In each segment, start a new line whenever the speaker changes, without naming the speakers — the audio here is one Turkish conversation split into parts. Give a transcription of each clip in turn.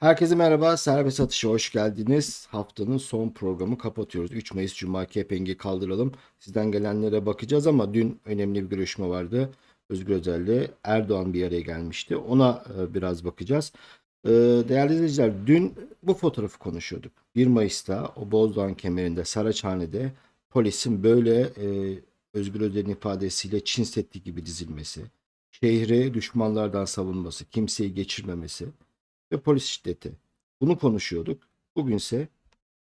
Herkese merhaba, Serbest Atış'a hoş geldiniz. Haftanın son programı kapatıyoruz. 3 Mayıs Cuma kepengi kaldıralım. Sizden gelenlere bakacağız ama dün önemli bir görüşme vardı. Özgür Özel'le Erdoğan bir araya gelmişti. Ona e, biraz bakacağız. E, Değerli izleyiciler, dün bu fotoğrafı konuşuyorduk. 1 Mayıs'ta o Bozdoğan kemerinde Saraçhane'de polisin böyle e, Özgür Özel'in ifadesiyle Çin Seddi gibi dizilmesi, şehri düşmanlardan savunması, kimseyi geçirmemesi ve polis şiddeti. Bunu konuşuyorduk. Bugünse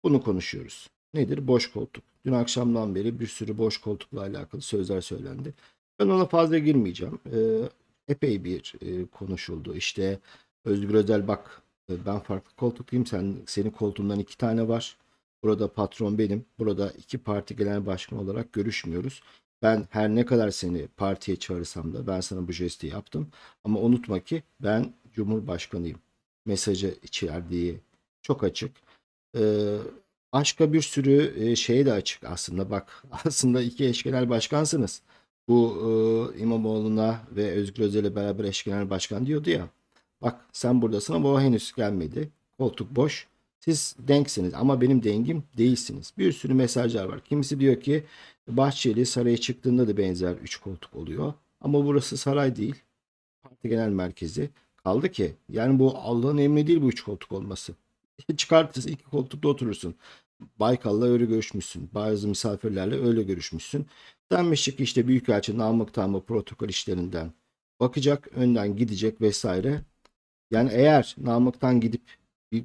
bunu konuşuyoruz. Nedir? Boş koltuk. Dün akşamdan beri bir sürü boş koltukla alakalı sözler söylendi. Ben ona fazla girmeyeceğim. Ee, epey bir e, konuşuldu. İşte Özgür Özel bak e, ben farklı koltukluyum. Sen, senin koltuğundan iki tane var. Burada patron benim. Burada iki parti genel başkan olarak görüşmüyoruz. Ben her ne kadar seni partiye çağırsam da ben sana bu jesti yaptım. Ama unutma ki ben Cumhurbaşkanıyım mesajı içerdiği çok açık. Ee, başka bir sürü e, şey de açık aslında. Bak aslında iki eş genel başkansınız. Bu e, İmamoğlu'na ve Özgür Özel'e beraber eş genel başkan diyordu ya. Bak sen buradasın ama o henüz gelmedi. Koltuk boş. Siz denksiniz ama benim dengim değilsiniz. Bir sürü mesajlar var. Kimisi diyor ki Bahçeli saraya çıktığında da benzer üç koltuk oluyor. Ama burası saray değil. Parti genel merkezi. Kaldı ki yani bu Allah'ın emri değil bu üç koltuk olması. Çıkartırsın iki koltukta oturursun. Baykal'la öyle görüşmüşsün. Bazı misafirlerle öyle görüşmüşsün. Denmişti ki işte Büyükelçi Namık Tamı protokol işlerinden bakacak, önden gidecek vesaire. Yani eğer Namık'tan gidip e,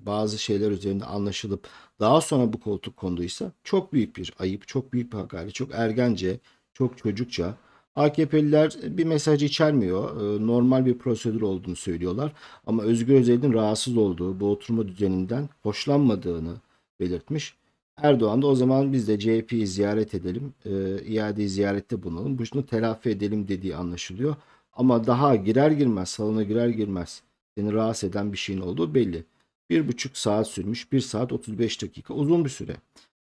bazı şeyler üzerinde anlaşılıp daha sonra bu koltuk konduysa çok büyük bir ayıp, çok büyük bir hakaret, çok ergence, çok çocukça. AKP'liler bir mesaj içermiyor. Ee, Normal bir prosedür olduğunu söylüyorlar. Ama Özgür Özel'in rahatsız olduğu, bu oturma düzeninden hoşlanmadığını belirtmiş. Erdoğan da o zaman biz de CHP'yi ziyaret edelim, e, iadeyi ziyarette bulunalım, bunu telafi edelim dediği anlaşılıyor. Ama daha girer girmez, salona girer girmez seni rahatsız eden bir şeyin olduğu belli. Bir buçuk saat sürmüş, bir saat 35 dakika uzun bir süre.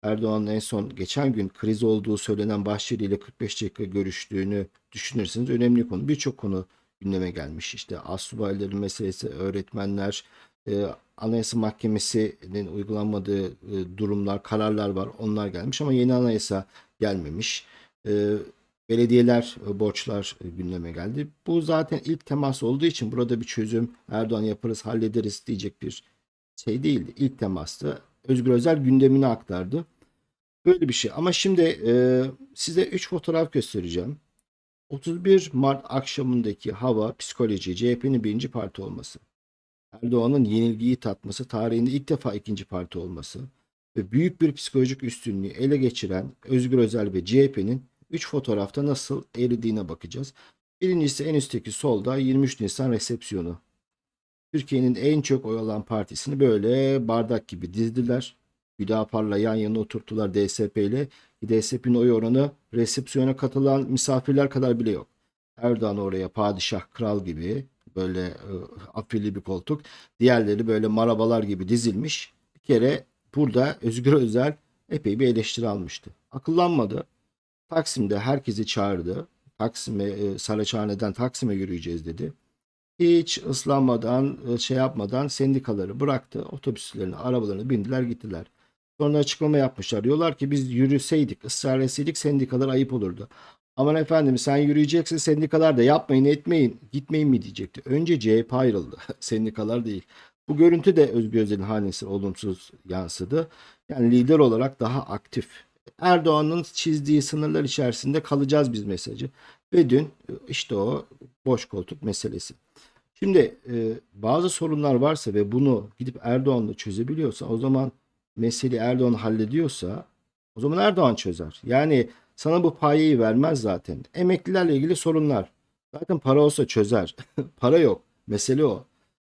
Erdoğan'ın en son geçen gün kriz olduğu söylenen Bahçeli ile 45 dakika görüştüğünü düşünürseniz önemli konu. Birçok konu gündeme gelmiş. İşte asubayların meselesi, öğretmenler, e, Anayasa Mahkemesi'nin uygulanmadığı e, durumlar, kararlar var. Onlar gelmiş ama yeni anayasa gelmemiş. E, belediyeler e, borçlar e, gündeme geldi. Bu zaten ilk temas olduğu için burada bir çözüm Erdoğan yaparız, hallederiz diyecek bir şey değildi. İlk temastı. Özgür Özel gündemini aktardı. Böyle bir şey. Ama şimdi e, size 3 fotoğraf göstereceğim. 31 Mart akşamındaki hava, psikoloji, CHP'nin birinci parti olması. Erdoğan'ın yenilgiyi tatması, tarihinde ilk defa ikinci parti olması ve büyük bir psikolojik üstünlüğü ele geçiren Özgür Özel ve CHP'nin 3 fotoğrafta nasıl eridiğine bakacağız. Birincisi en üstteki solda 23 Nisan resepsiyonu. Türkiye'nin en çok oy alan partisini böyle bardak gibi dizdiler. Hüdapar'la yan yana oturttular DSP ile. DSP'nin oy oranı resepsiyona katılan misafirler kadar bile yok. Erdoğan oraya padişah kral gibi böyle e, afilli bir koltuk. Diğerleri böyle marabalar gibi dizilmiş. Bir kere burada Özgür Özel epey bir eleştiri almıştı. Akıllanmadı. Taksim'de herkesi çağırdı. Taksim'e, e, Saraçhane'den Taksim'e yürüyeceğiz dedi hiç ıslanmadan, e, şey yapmadan sendikaları bıraktı. Otobüslerini, arabalarını bindiler gittiler. Sonra açıklama yapmışlar. Diyorlar ki biz yürüseydik, ısrar etseydik sendikalar ayıp olurdu. Aman efendim sen yürüyeceksin sendikalar da yapmayın etmeyin gitmeyin mi diyecekti. Önce CHP ayrıldı. sendikalar değil. Bu görüntü de Özgür Özel'in hanesine olumsuz yansıdı. Yani lider olarak daha aktif. Erdoğan'ın çizdiği sınırlar içerisinde kalacağız biz mesajı. Ve dün işte o boş koltuk meselesi. Şimdi e, bazı sorunlar varsa ve bunu gidip Erdoğan'la çözebiliyorsa o zaman meseleyi Erdoğan hallediyorsa o zaman Erdoğan çözer. Yani sana bu payeyi vermez zaten. Emeklilerle ilgili sorunlar. Zaten para olsa çözer. para yok. Mesele o.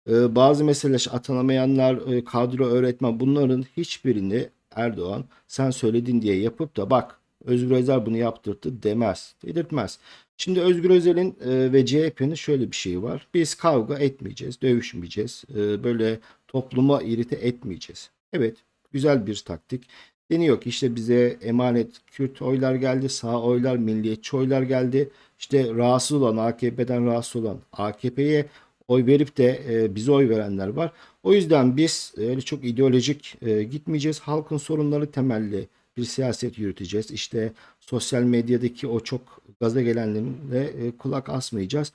Ee, bazı meseleler atanamayanlar, e, kadro öğretmen bunların hiçbirini Erdoğan sen söyledin diye yapıp da bak Özgür Özel bunu yaptırdı demez. Dedirtmez. Şimdi Özgür Özel'in e, ve CHP'nin şöyle bir şeyi var. Biz kavga etmeyeceğiz, dövüşmeyeceğiz. E, böyle topluma irite etmeyeceğiz. Evet, güzel bir taktik. Deniyor ki işte bize emanet Kürt oylar geldi, sağ oylar, milliyetçi oylar geldi. İşte rahatsız olan, AKP'den rahatsız olan, AKP'ye oy verip de e, bize oy verenler var. O yüzden biz öyle çok ideolojik e, gitmeyeceğiz. Halkın sorunları temelli bir siyaset yürüteceğiz. İşte sosyal medyadaki o çok gaza gelenlerin de e, kulak asmayacağız.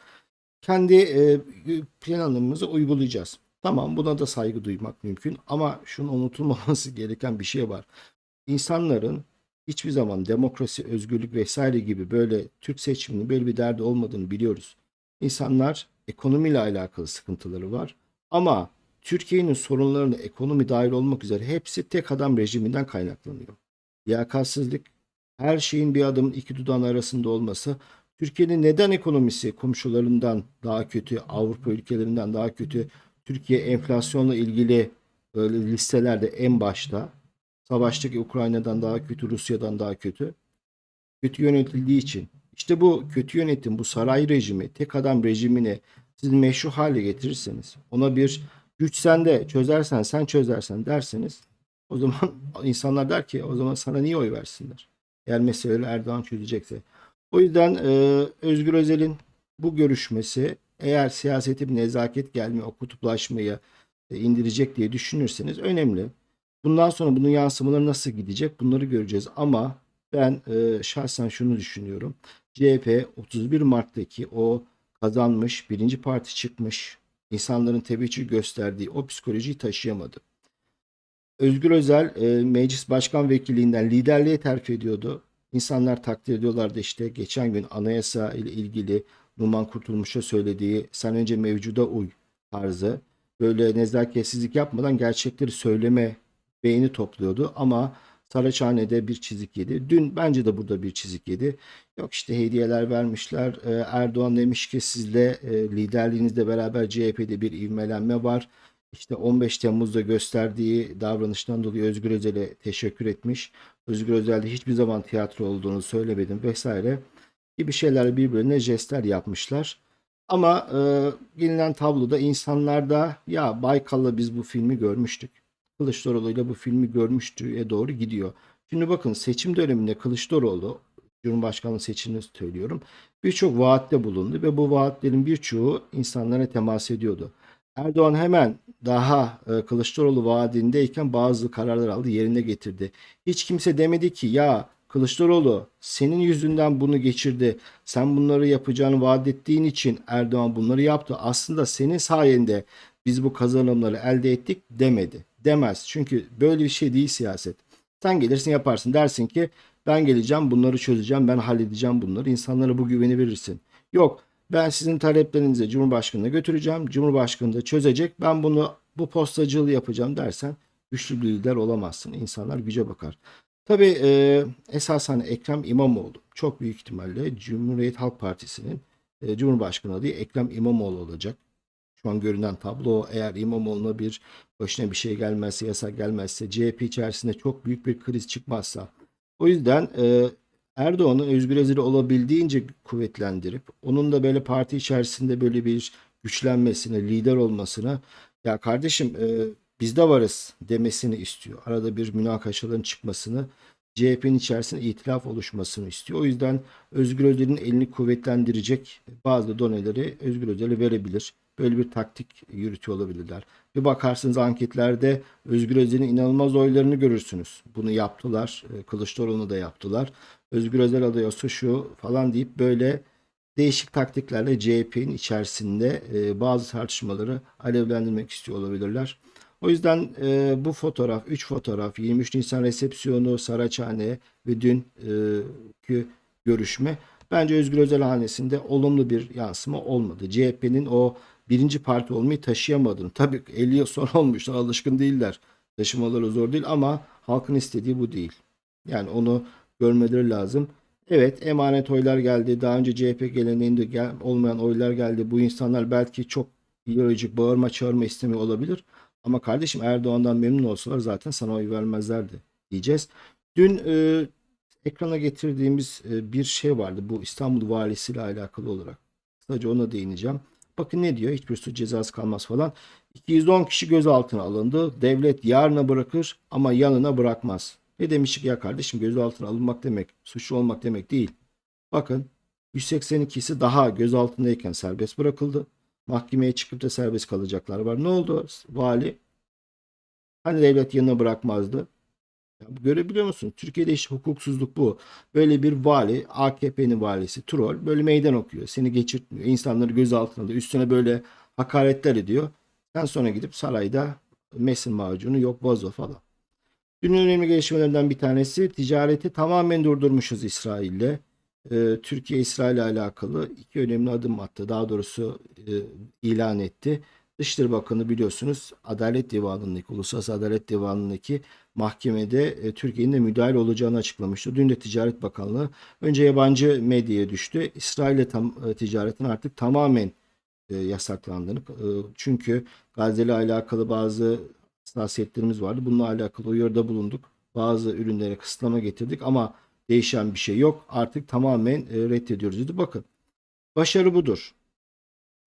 Kendi e, planımızı uygulayacağız. Tamam buna da saygı duymak mümkün ama şunu unutulmaması gereken bir şey var. İnsanların hiçbir zaman demokrasi, özgürlük vesaire gibi böyle Türk seçiminin böyle bir derdi olmadığını biliyoruz. İnsanlar ekonomiyle alakalı sıkıntıları var ama Türkiye'nin sorunlarını ekonomi dahil olmak üzere hepsi tek adam rejiminden kaynaklanıyor. Liyakatsizlik, her şeyin bir adımın iki dudağın arasında olması, Türkiye'nin neden ekonomisi komşularından daha kötü, Avrupa ülkelerinden daha kötü, Türkiye enflasyonla ilgili listelerde en başta, savaştaki Ukrayna'dan daha kötü, Rusya'dan daha kötü, kötü yönetildiği için. İşte bu kötü yönetim, bu saray rejimi, tek adam rejimini siz meşru hale getirirseniz, ona bir güç sende çözersen, sen çözersen derseniz o zaman insanlar der ki o zaman sana niye oy versinler? Eğer meseleleri Erdoğan çözecekse. O yüzden e, Özgür Özel'in bu görüşmesi eğer siyaseti bir nezaket gelme, o kutuplaşmayı e, indirecek diye düşünürseniz önemli. Bundan sonra bunun yansımaları nasıl gidecek bunları göreceğiz. Ama ben e, şahsen şunu düşünüyorum. CHP 31 Mart'taki o kazanmış, birinci parti çıkmış, insanların teveccüh gösterdiği o psikolojiyi taşıyamadı. Özgür Özel e, meclis başkan vekilliğinden liderliğe terfi ediyordu. İnsanlar takdir ediyorlardı işte geçen gün anayasa ile ilgili Numan Kurtulmuş'a söylediği sen önce mevcuda uy tarzı böyle nezaketsizlik yapmadan gerçekleri söyleme beğeni topluyordu ama Saraçhane'de bir çizik yedi. Dün bence de burada bir çizik yedi. Yok işte hediyeler vermişler. Ee, Erdoğan demiş ki sizle e, liderliğinizle beraber CHP'de bir ivmelenme var. İşte 15 Temmuz'da gösterdiği davranıştan dolayı Özgür Özel'e teşekkür etmiş. Özgür Özel'de hiçbir zaman tiyatro olduğunu söylemedim vesaire gibi şeyler birbirine jestler yapmışlar. Ama e, gelinen tabloda insanlarda ya Baykal'la biz bu filmi görmüştük. Kılıçdaroğlu'yla bu filmi görmüştüğe doğru gidiyor. Şimdi bakın seçim döneminde Kılıçdaroğlu Cumhurbaşkanlığı seçimini söylüyorum. Birçok vaatte bulundu ve bu vaatlerin birçoğu insanlara temas ediyordu. Erdoğan hemen daha e, Kılıçdaroğlu vaadindeyken bazı kararlar aldı, yerine getirdi. Hiç kimse demedi ki ya Kılıçdaroğlu senin yüzünden bunu geçirdi. Sen bunları yapacağını vaat ettiğin için Erdoğan bunları yaptı. Aslında senin sayende biz bu kazanımları elde ettik demedi. Demez. Çünkü böyle bir şey değil siyaset. Sen gelirsin yaparsın. Dersin ki ben geleceğim bunları çözeceğim. Ben halledeceğim bunları. İnsanlara bu güveni verirsin. Yok ben sizin taleplerinizi Cumhurbaşkanı'na götüreceğim. Cumhurbaşkanı da çözecek. Ben bunu bu postacılığı yapacağım dersen güçlü bir lider olamazsın. İnsanlar güce bakar. Tabii e, esasen Ekrem İmamoğlu çok büyük ihtimalle Cumhuriyet Halk Partisi'nin e, Cumhurbaşkanı adayı Ekrem İmamoğlu olacak. Şu an görünen tablo eğer İmamoğlu'na bir başına bir şey gelmezse, yasak gelmezse, CHP içerisinde çok büyük bir kriz çıkmazsa. O yüzden e, Erdoğan'ı Özgür Özel'i olabildiğince kuvvetlendirip onun da böyle parti içerisinde böyle bir güçlenmesine, lider olmasına ya kardeşim e, biz de varız demesini istiyor. Arada bir münakaşaların çıkmasını, CHP'nin içerisinde itilaf oluşmasını istiyor. O yüzden Özgür Özel'in elini kuvvetlendirecek bazı doneleri Özgür Özel'e verebilir. Böyle bir taktik yürütüyor olabilirler. Bir bakarsınız anketlerde Özgür Özel'in inanılmaz oylarını görürsünüz. Bunu yaptılar. E, Kılıçdaroğlu'nu da yaptılar. Özgür Özel aday olsa şu falan deyip böyle değişik taktiklerle CHP'nin içerisinde e, bazı tartışmaları alevlendirmek istiyor olabilirler. O yüzden e, bu fotoğraf, 3 fotoğraf, 23 Nisan resepsiyonu, Saraçhane ve dünkü görüşme bence Özgür Özel hanesinde olumlu bir yansıma olmadı. CHP'nin o birinci parti olmayı taşıyamadığını, tabii 50 yıl sonra olmuşlar, alışkın değiller. Taşımaları zor değil ama halkın istediği bu değil. Yani onu görmeleri lazım. Evet emanet oylar geldi. Daha önce CHP geleneğinde gel, olmayan oylar geldi. Bu insanlar belki çok ideolojik bağırma çağırma istemiyor olabilir. Ama kardeşim Erdoğan'dan memnun olsalar zaten sana oy vermezlerdi diyeceğiz. Dün e, ekrana getirdiğimiz e, bir şey vardı. Bu İstanbul valisiyle alakalı olarak. Sadece ona değineceğim. Bakın ne diyor? Hiçbir suç cezası kalmaz falan. 210 kişi gözaltına alındı. Devlet yarına bırakır ama yanına bırakmaz. Ne demiştik ya kardeşim gözaltına alınmak demek suçlu olmak demek değil. Bakın 182'si daha gözaltındayken serbest bırakıldı. Mahkemeye çıkıp da serbest kalacaklar var. Ne oldu vali? Hani devlet yanına bırakmazdı? Ya görebiliyor musun? Türkiye'de işte hukuksuzluk bu. Böyle bir vali, AKP'nin valisi troll böyle meydan okuyor. Seni geçirtmiyor. İnsanları gözaltına alıyor. Üstüne böyle hakaretler ediyor. Sen sonra gidip sarayda mesin macunu yok vazo falan. Dünün önemli gelişmelerinden bir tanesi ticareti tamamen durdurmuşuz İsrail'le. Ee, Türkiye İsrail'le alakalı iki önemli adım attı. Daha doğrusu e, ilan etti. Dışişleri Bakanı biliyorsunuz Adalet Divanı'ndaki, Uluslararası Adalet Divanı'ndaki mahkemede e, Türkiye'nin de müdahale olacağını açıklamıştı. Dün de Ticaret Bakanlığı önce yabancı medyaya düştü. İsrail'le tam, e, ticaretin artık tamamen e, yasaklandığını. E, çünkü Gazze alakalı bazı hassasiyetlerimiz vardı. Bununla alakalı uyarıda bulunduk. Bazı ürünlere kısıtlama getirdik ama değişen bir şey yok. Artık tamamen e, reddediyoruz dedi. Bakın başarı budur.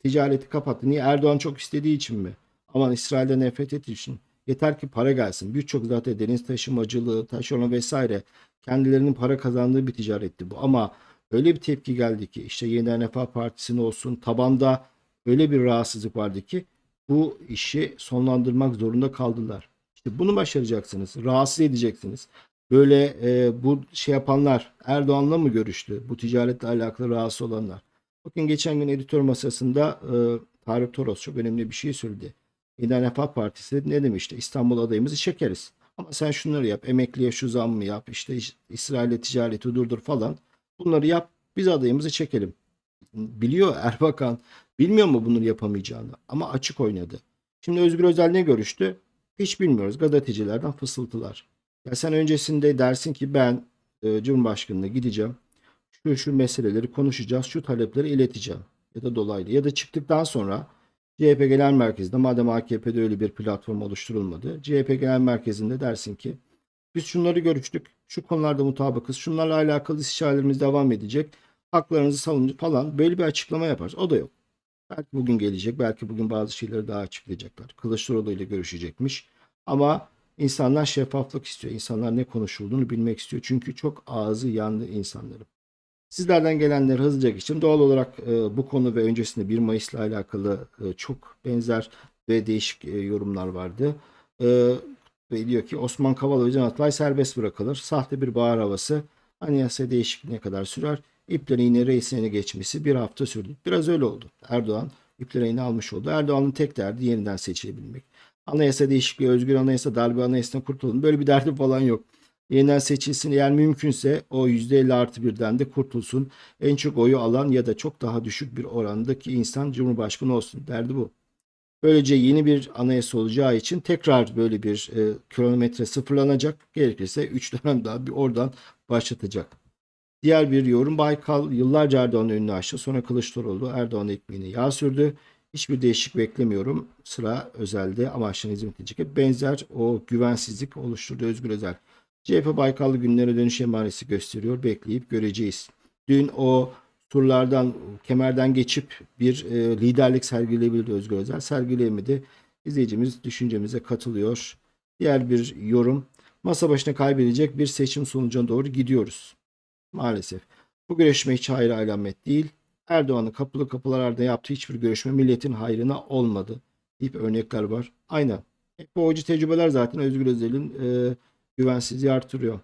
Ticareti kapattı. Niye? Erdoğan çok istediği için mi? Aman İsrail'den nefret ettiği için. Yeter ki para gelsin. Birçok zaten deniz taşımacılığı, taşeron vesaire kendilerinin para kazandığı bir ticaretti bu. Ama öyle bir tepki geldi ki işte Yeniden Refah Partisi'nin olsun tabanda öyle bir rahatsızlık vardı ki bu işi sonlandırmak zorunda kaldılar. İşte bunu başaracaksınız. Rahatsız edeceksiniz. Böyle e, bu şey yapanlar Erdoğan'la mı görüştü? Bu ticaretle alakalı rahatsız olanlar. Bakın geçen gün editör masasında e, Tarık Toros çok önemli bir şey söyledi. Yeniden Refah Partisi ne demişti? İstanbul adayımızı çekeriz. Ama sen şunları yap. Emekliye şu zam mı yap? İşte İsrail'le ticareti durdur falan. Bunları yap. Biz adayımızı çekelim. Biliyor Erbakan. Bilmiyor mu bunları yapamayacağını? Ama açık oynadı. Şimdi Özgür Özel ne görüştü? Hiç bilmiyoruz. Gazetecilerden fısıltılar. Ya sen öncesinde dersin ki ben e, Cumhurbaşkanı'na gideceğim. Şu şu meseleleri konuşacağız. Şu talepleri ileteceğim. Ya da dolaylı. Ya da çıktıktan sonra CHP Genel Merkezi'nde madem AKP'de öyle bir platform oluşturulmadı. CHP Genel Merkezi'nde dersin ki biz şunları görüştük. Şu konularda mutabıkız. Şunlarla alakalı istişarelerimiz devam edecek. Haklarınızı savunun falan. Böyle bir açıklama yaparız. O da yok. Belki bugün gelecek. Belki bugün bazı şeyleri daha açıklayacaklar. Kılıçdaroğlu ile görüşecekmiş. Ama insanlar şeffaflık istiyor. İnsanlar ne konuşulduğunu bilmek istiyor. Çünkü çok ağzı yandı insanların. Sizlerden gelenleri hızlıca geçtim. Doğal olarak e, bu konu ve öncesinde 1 Mayıs'la alakalı e, çok benzer ve değişik e, yorumlar vardı. E, ve diyor ki Osman Kavala ve Can Atlay serbest bırakılır. Sahte bir bağır havası anayasa değişikliğine kadar sürer. İplerin yine reisine geçmesi bir hafta sürdü. Biraz öyle oldu. Erdoğan ipleri yine almış oldu. Erdoğan'ın tek derdi yeniden seçilebilmek. Anayasa değişikliği, özgür anayasa, darbe anayasasından kurtulun. Böyle bir derdi falan yok. Yeniden seçilsin eğer mümkünse o %50 artı birden de kurtulsun. En çok oyu alan ya da çok daha düşük bir orandaki insan Cumhurbaşkanı olsun. Derdi bu. Böylece yeni bir anayasa olacağı için tekrar böyle bir e, kilometre sıfırlanacak. Gerekirse 3 dönem daha bir oradan başlatacak. Diğer bir yorum Baykal yıllarca Erdoğan'ın önünü açtı. Sonra Kılıçdaroğlu Erdoğan ekmeğine yağ sürdü. Hiçbir değişik beklemiyorum. Sıra özelde amaçlarına hizmet edecek. Benzer o güvensizlik oluşturdu Özgür Özel. CHP Baykallı günlere dönüş emaresi gösteriyor. Bekleyip göreceğiz. Dün o turlardan, kemerden geçip bir e, liderlik sergileyebildi Özgür Özel. Sergileyemedi. İzleyicimiz düşüncemize katılıyor. Diğer bir yorum. Masa başına kaybedecek bir seçim sonucuna doğru gidiyoruz. Maalesef. Bu görüşme hiç hayır alamet değil. Erdoğan'ın kapılı kapılar ardında yaptığı hiçbir görüşme milletin hayrına olmadı. Deyip örnekler var. Aynen. Hep bu tecrübeler zaten Özgür Özel'in e, güvensizliği artırıyor.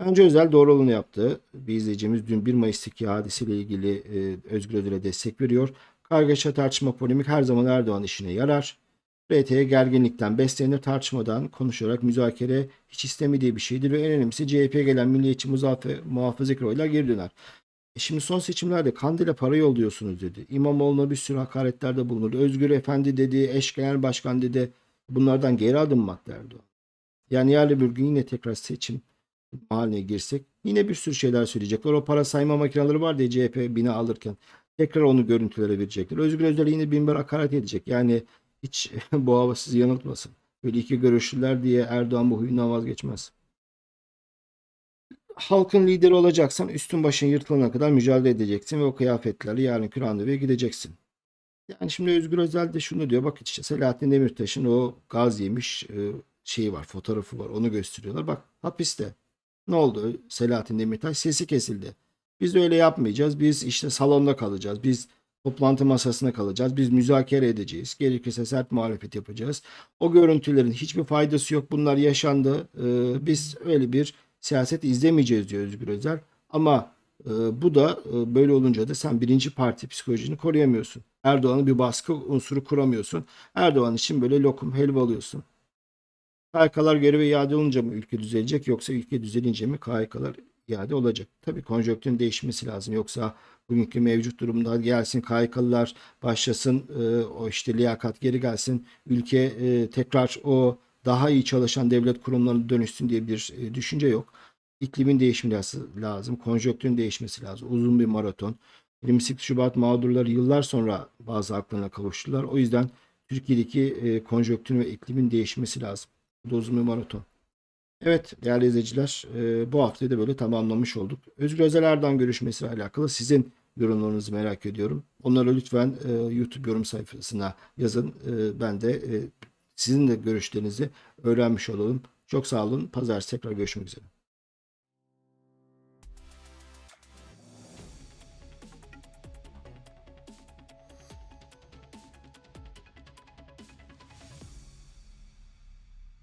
Bence Özel doğru olanı yaptı. Bir izleyicimiz dün 1 Mayıs'taki hadisiyle ilgili e, Özgür Özel'e destek veriyor. Kargaşa tartışma polemik her zaman Erdoğan işine yarar. RT'ye gerginlikten beslenir tartışmadan konuşarak müzakere hiç istemediği bir şeydir ve en önemlisi CHP'ye gelen milliyetçi muzafe, muhafazakar oylar geri döner. E şimdi son seçimlerde Kandil'e para yolluyorsunuz dedi. İmamoğlu'na bir sürü hakaretlerde bulundu. Özgür Efendi dedi, eş genel başkan dedi. Bunlardan geri adım attı Erdoğan? Yani yarın bir gün yine tekrar seçim haline girsek yine bir sürü şeyler söyleyecekler. O para sayma makineleri var diye CHP bina alırken tekrar onu görüntülere verecekler. Özgür Özel yine binber hakaret edecek. Yani hiç bu hava sizi yanıltmasın. Böyle iki görüşlüler diye Erdoğan bu huyundan vazgeçmez. Halkın lideri olacaksan üstün başın yırtılana kadar mücadele edeceksin ve o kıyafetlerle yarınki randevuya gideceksin. Yani şimdi Özgür Özel de şunu diyor. Bak işte Selahattin Demirtaş'ın o gaz yemiş e, şeyi var, fotoğrafı var. Onu gösteriyorlar. Bak hapiste. Ne oldu? Selahattin Demirtaş sesi kesildi. Biz öyle yapmayacağız. Biz işte salonda kalacağız. Biz toplantı masasına kalacağız. Biz müzakere edeceğiz. Gerekirse sert muhalefet yapacağız. O görüntülerin hiçbir faydası yok. Bunlar yaşandı. Ee, biz öyle bir siyaset izlemeyeceğiz diyor Özgür Özel. Ama e, bu da e, böyle olunca da sen birinci parti psikolojini koruyamıyorsun. Erdoğan'ın bir baskı unsuru kuramıyorsun. Erdoğan için böyle lokum helva alıyorsun. KHK'lar göreve iade olunca mı ülke düzelecek yoksa ülke düzelince mi KHK'lar iade olacak? Tabii konjonktürün değişmesi lazım. Yoksa bugünkü mevcut durumda gelsin KHK'lılar başlasın e, o işte liyakat geri gelsin. Ülke e, tekrar o daha iyi çalışan devlet kurumlarına dönüşsün diye bir e, düşünce yok. İklimin değişmesi lazım. Konjonktürün değişmesi lazım. Uzun bir maraton. 28 Şubat mağdurları yıllar sonra bazı haklarına kavuştular. O yüzden Türkiye'deki e, konjonktürün ve iklimin değişmesi lazım. Bu da uzun bir maraton. Evet değerli izleyiciler e, bu haftayı da böyle tamamlamış olduk. Özgür Özel Erdoğan görüşmesiyle alakalı sizin yorumlarınızı merak ediyorum. Onları lütfen YouTube yorum sayfasına yazın. Ben de sizin de görüşlerinizi öğrenmiş olalım. Çok sağ olun. Pazartesi tekrar görüşmek üzere.